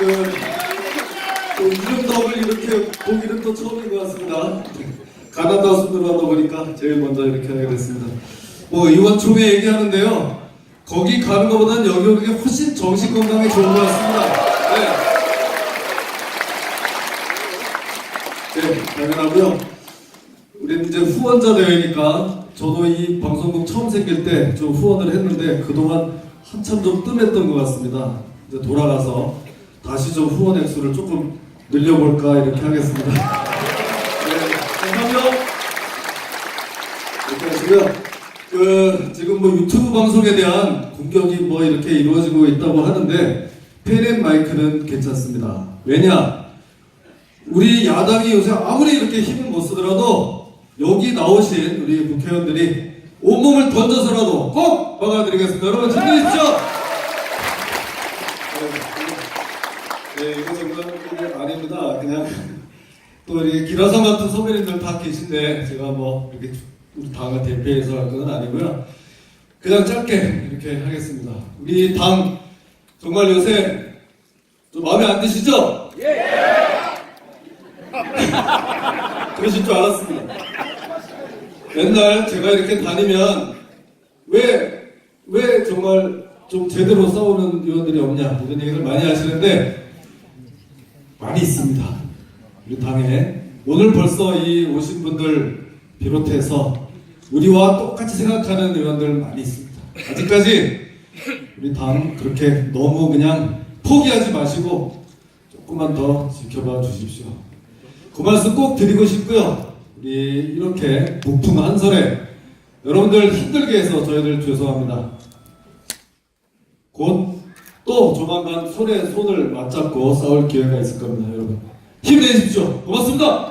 그, 또 이름덕을 이렇게 보기는 또 처음인 것 같습니다. 가나다 순으로 하다 보니까 제일 먼저 이렇게 하게 됐습니다. 뭐 의원총회 얘기하는데요. 거기 가는 것보다는 여기 오는 게 훨씬 정신 건강에 좋은 것 같습니다. 네. 네, 당연하고요. 우리 이제 후원자 대회니까 저도 이 방송국 처음 생길 때 좀 후원을 했는데 그동안 한참 좀 뜸했던 것 같습니다. 이제 돌아가서 다시 좀 후원 액수를 조금 늘려볼까 이렇게 하겠습니다. 네, 감사합니다. 이렇게 하시고요. 그 지금 뭐 유튜브 방송에 대한 공격이 뭐 이렇게 이루어지고 있다고 하는데 펜앤 마이크는 괜찮습니다. 왜냐? 우리 야당이 요새 아무리 이렇게 힘을 못 쓰더라도 여기 나오신 우리 국회의원들이 온몸을 던져서라도 꼭 막아드리겠습니다. 여러분 힘내십시오. 네, 이거 정말 아닙니다. 그냥 또 이렇게 기라성 같은 선배님들 다 계신데 제가 뭐 이렇게 우리 당을 대표해서 할 건 아니고요. 그냥 짧게 이렇게 하겠습니다. 우리 당 정말 요새 좀 마음에 안 드시죠? 그러실 줄 알았습니다. 맨날 제가 이렇게 다니면 왜, 왜 정말 좀 제대로 싸우는 의원들이 없냐 이런 얘기를 많이 하시는데 많이 있습니다. 우리 당에 오늘 벌써 이 오신 분들 비롯해서 우리와 똑같이 생각하는 의원들 많이 있습니다. 아직까지 우리 당 그렇게 너무 그냥 포기하지 마시고 조금만 더 지켜봐 주십시오. 그 말씀 꼭 드리고 싶고요. 우리 이렇게 북풍 한설에 여러분들 힘들게 해서 저희들 죄송합니다. 곧 또 조만간 손에 손을 맞잡고 싸울 기회가 있을 겁니다, 여러분. 힘내십시오. 고맙습니다.